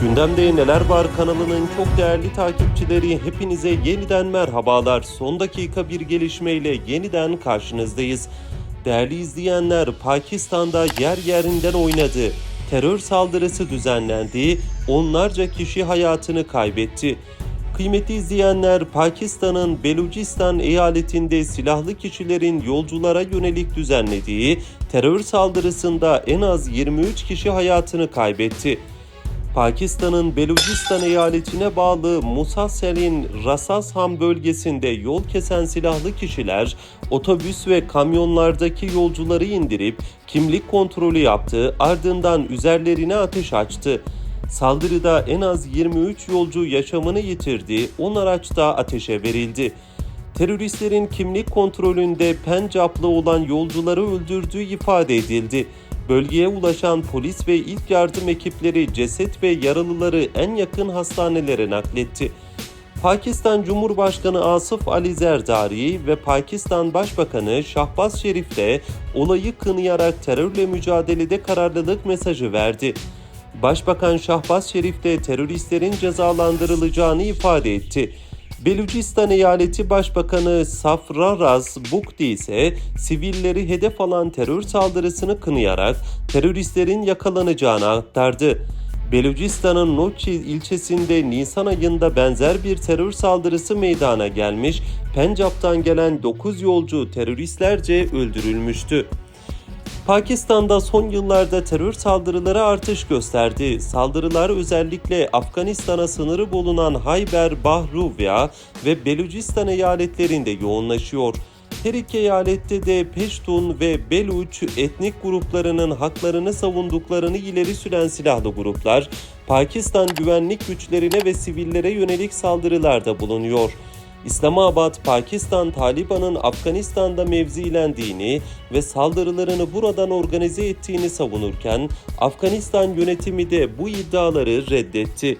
Gündemde Neler Var kanalının çok değerli takipçileri hepinize yeniden merhabalar. Son dakika bir gelişmeyle yeniden karşınızdayız. Değerli izleyenler Pakistan'da yer yerinden oynadı. Terör saldırısı düzenlendi. Onlarca kişi hayatını kaybetti. Kıymetli izleyenler, Pakistan'ın Belucistan eyaletinde silahlı kişilerin yolculara yönelik düzenlediği terör saldırısında en az 23 kişi hayatını kaybetti. Pakistan'ın Belucistan eyaletine bağlı Musasel'in Rasasham bölgesinde yol kesen silahlı kişiler otobüs ve kamyonlardaki yolcuları indirip kimlik kontrolü yaptı ardından üzerlerine ateş açtı. Saldırıda en az 23 yolcu yaşamını yitirdi, 10 araç da ateşe verildi. Teröristlerin kimlik kontrolünde Pencaplı olan yolcuları öldürdüğü ifade edildi. Bölgeye ulaşan polis ve ilk yardım ekipleri ceset ve yaralıları en yakın hastanelere nakletti. Pakistan Cumhurbaşkanı Asif Ali Zerdari ve Pakistan Başbakanı Şahbaz Şerif de olayı kınayarak terörle mücadelede kararlılık mesajı verdi. Başbakan Şahbaz Şerif de teröristlerin cezalandırılacağını ifade etti. Belucistan Eyaleti Başbakanı Safraraz Bukti ise sivilleri hedef alan terör saldırısını kınayarak teröristlerin yakalanacağını aktardı. Belucistan'ın Nochi ilçesinde Nisan ayında benzer bir terör saldırısı meydana gelmiş, Pencap'tan gelen 9 yolcu teröristlerce öldürülmüştü. Pakistan'da son yıllarda terör saldırıları artış gösterdi. Saldırılar özellikle Afganistan'a sınırı bulunan Hayber, Bahruvya ve Belucistan eyaletlerinde yoğunlaşıyor. Her iki eyalette de Peştun ve Beluç etnik gruplarının haklarını savunduklarını ileri süren silahlı gruplar, Pakistan güvenlik güçlerine ve sivillere yönelik saldırılarda bulunuyor. İslamabad, Pakistan Taliban'ın Afganistan'da mevzilendiğini ve saldırılarını buradan organize ettiğini savunurken Afganistan yönetimi de bu iddiaları reddetti.